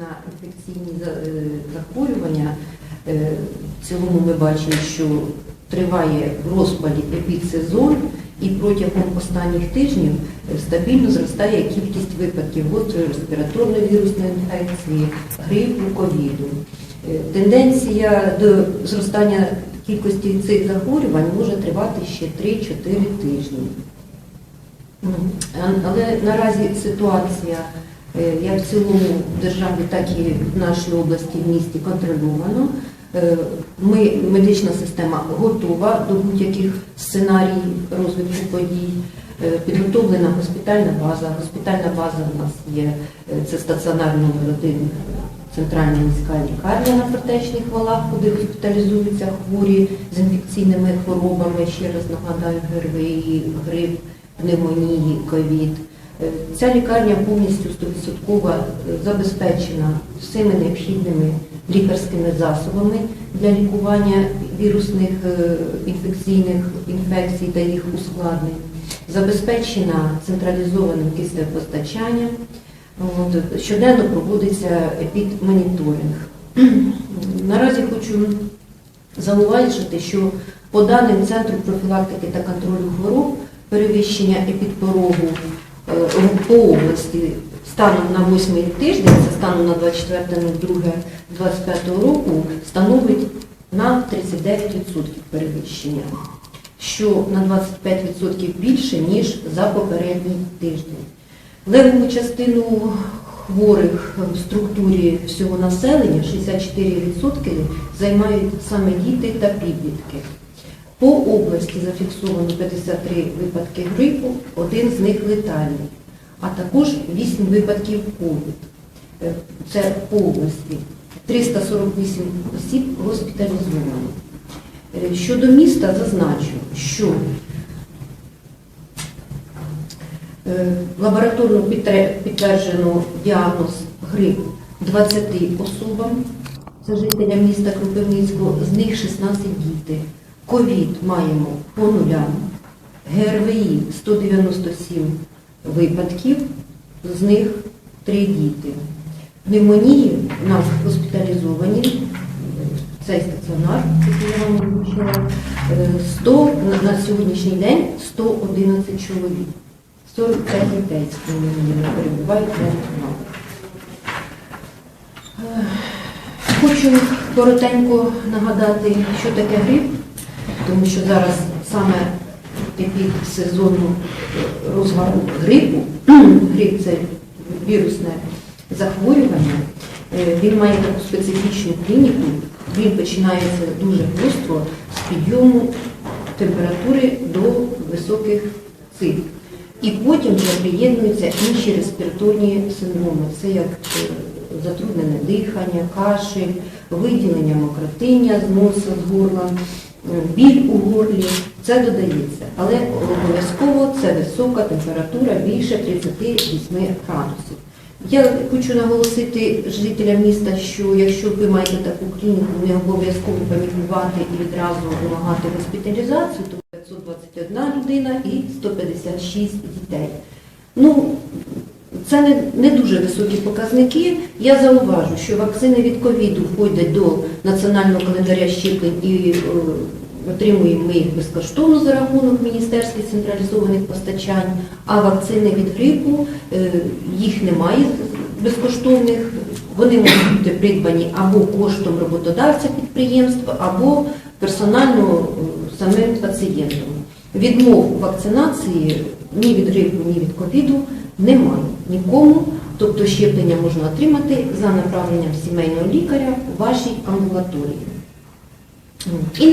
На інфекційні е, захворювання е, в цілому ми бачимо, що триває в розпаді епідсезон і протягом останніх тижнів е, стабільно зростає кількість випадків гострої респіраторної вірусної інфекції, грипу, ковіду. Тенденція до зростання кількості цих захворювань може тривати ще 3-4 тижні. Але наразі ситуація як в цілому в державі, так і в нашій області, в місті контрольовано. Е, Ми, медична система готова до будь-яких сценаріїв розвитку подій. Е, Підготовлена госпітальна база. Госпітальна база у нас є е, це стаціонар номер один, центральна міська лікарня на Фортечних валах, куди госпіталізуються хворі з інфекційними хворобами. Ще раз нагадаю, ГРВІ, грип, пневмонії, ковід. Е, Ця лікарня повністю 100% забезпечена всіми необхідними лікарськими засобами для лікування вірусних е, інфекційних інфекцій та їх ускладнень, забезпечена централізованим киснепостачанням. Щоденно проводиться епідмоніторинг. Наразі хочу зауважити, що по даним Центру профілактики та контролю хвороб перевищення епідпорогу е, по області станом на 8 тиждень, це станом на 24.02.25 року, становить на 39% перевищення, що на 25% більше, ніж за попередній тиждень. Левову частину хворих в структурі всього населення, 64%, займають саме діти та підлітки. По області зафіксовано 53 випадки грипу, один з них летальний, а також 8 випадків ковід. Е, Це по області. 348 осіб госпіталізовано. Е, Щодо міста зазначу, що Е, Лабораторно підтверджено діагноз грип 20 особам, це жителям міста Кропивницького, з них 16 діти. Ковід маємо по нулям, ГРВІ 197 випадків, з них 3 діти. Пневмонії у нас госпіталізовані, цей стаціонар, який я вам озвучила, е, 100, на- на сьогоднішній день 111 чоловік. 45 дітей з пневмоніями перебувають в рятуванні. Е, Хочу коротенько нагадати, що таке грип, тому що зараз саме під сезону розгару грипу, грип це вірусне захворювання, е, він має таку специфічну клініку, він починається дуже гостро з підйому температури до високих цифр. І потім вже приєднуються інші респіраторні синдроми. Це як е, затруднене дихання, кашель, виділення мокротиння з носа, з горла, біль у горлі. Це додається. Але обов'язково це висока температура більше 38 градусів. Я хочу наголосити жителям міста, що якщо ви маєте таку клініку, не обов'язково панікувати і відразу вимагати госпіталізацію, то 521 людина і 156 дітей. Ну, це не, не дуже високі показники. Я зауважу, що вакцини від ковіду входять до національного календаря щеплень і е, отримуємо ми їх безкоштовно за рахунок міністерських централізованих постачань, а вакцини від грипу, е, їх немає безкоштовних, вони можуть бути придбані або коштом роботодавця підприємства, або персонально е, самим пацієнтом. Відмов вакцинації ні від грипу, ні від ковіду немає нікому. Тобто щеплення можна отримати за направленням сімейного лікаря у вашій амбулаторії. І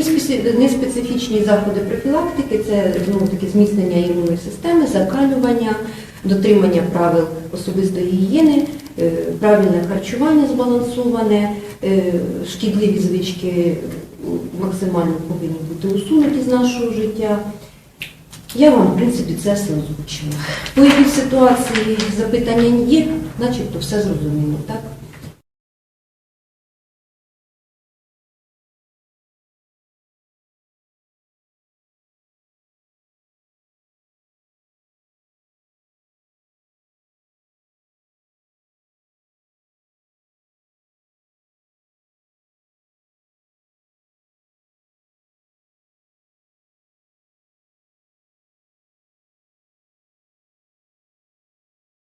неспецифічні заходи профілактики це знову таки зміцнення імунної системи, закалювання, дотримання правил особистої гігієни, е, правильне харчування збалансоване, е, шкідливі звички максимально повинні бути усунуті з нашого життя. Я вам, в принципі, це все озвучила. По якій ситуації запитання є, начебто все зрозуміло, так?